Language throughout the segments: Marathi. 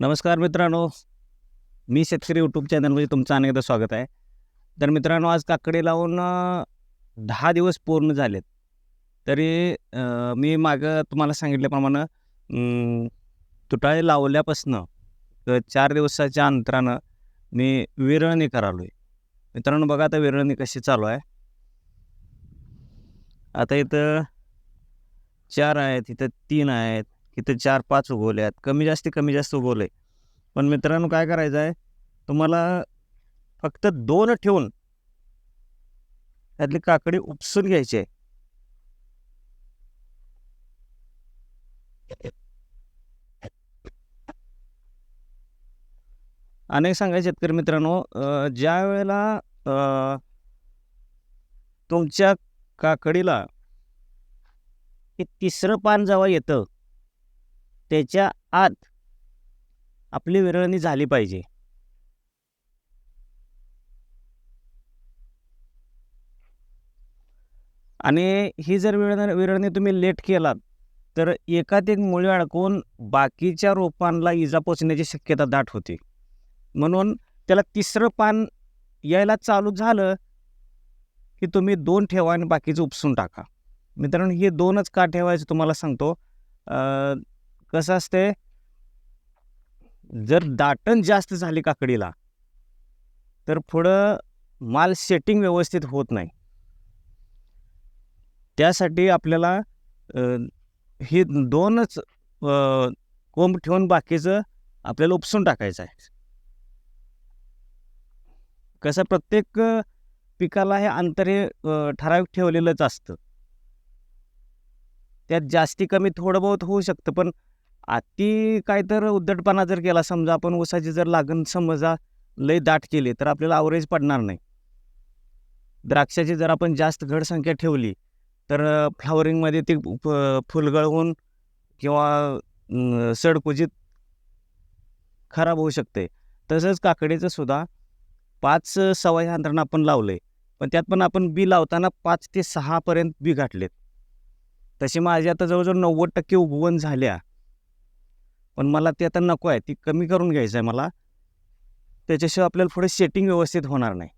नमस्कार मित्रांनो. मी शेतकरी यूट्यूब चॅनलमध्ये तुमचं अनेकदा स्वागत आहे. तर मित्रांनो आज काकडे लावून दहा दिवस पूर्ण झालेत. तरी मी मागं तुम्हाला सांगितल्याप्रमाणे तुटाळे लावल्यापासनं चार दिवसाच्या अंतरानं मी विरळणी करालो आहे मित्रांनो बघा आता विरळणी कशी चालू आहे. आता इथं चार आहेत इथं तीन आहेत इथे चार पाच उगवले आहेत. कमी जास्ती कमी जास्त उगवले पण मित्रांनो काय करायचं आहे? तुम्हाला फक्त दोन ठेवून त्यातली काकडी उपसून घ्यायची आहे. अनेक सांगायचे शेतकरी मित्रांनो ज्या वेळेला तुमच्या काकडीला हे तिसरं पान जेव्हा येतं त्याच्या आत आपली विरळणी झाली पाहिजे. आणि ही जर विरळ विरळणी तुम्ही लेट केलात तर एकात एक मुळे अडकून बाकीच्या रोपांना इजा पोचण्याची शक्यता दाट होती. म्हणून त्याला तिसरं पान यायला चालू झालं की तुम्ही दोन ठेवा आणि बाकीचं उपसून टाका. मित्रांनो हे दोनच का ठेवायचं तुम्हाला सांगतो. अं, कसं असते जर दाटण जास्त झाली काकडीला तर पुढं माल सेटिंग व्यवस्थित होत नाही. त्यासाठी आपल्याला हे ही दोनच कोंब ठेवून बाकीचं आपल्याला उपसून टाकायचं आहे. कसं प्रत्येक पिकाला हे अंतर हे ठराविक ठेवलेलंच असतं. त्यात जास्ती कमी थोडं बहुत होऊ शकतं पण अति काय तर उद्धटपणा जर केला समजा आपण ऊसाची जर लागण समजा लय दाट केली तर आपल्याला आवरेज पडणार नाही. द्राक्षाची जर आपण जास्त घड संख्या ठेवली तर फ्लावरिंगमध्ये ती फुलगळवून फुलगळ होऊन किंवा सडकुजीत खराब होऊ शकते. तसंच काकडीचं सुद्धा पाच सवय अंतरण आपण लावले पण त्यात पण आपण बी लावताना पाच ते सहापर्यंत बी गाठलेत तशी माझी आता जवळजवळ नव्वद टक्के उगवण झाल्या. पण मला ते आता नको आहे ती कमी करून घ्यायचं आहे मला. त्याच्याशिवाय आपल्याला पुढे सेटिंग व्यवस्थित होणार नाही.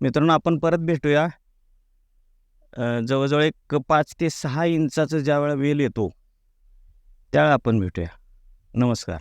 मित्रांनो आपण परत भेटूया. जवळजवळ एक पाच ते सहा इंचाचं ज्यावेळा वेल येतो त्यावेळेला आपण भेटूया. नमस्कार.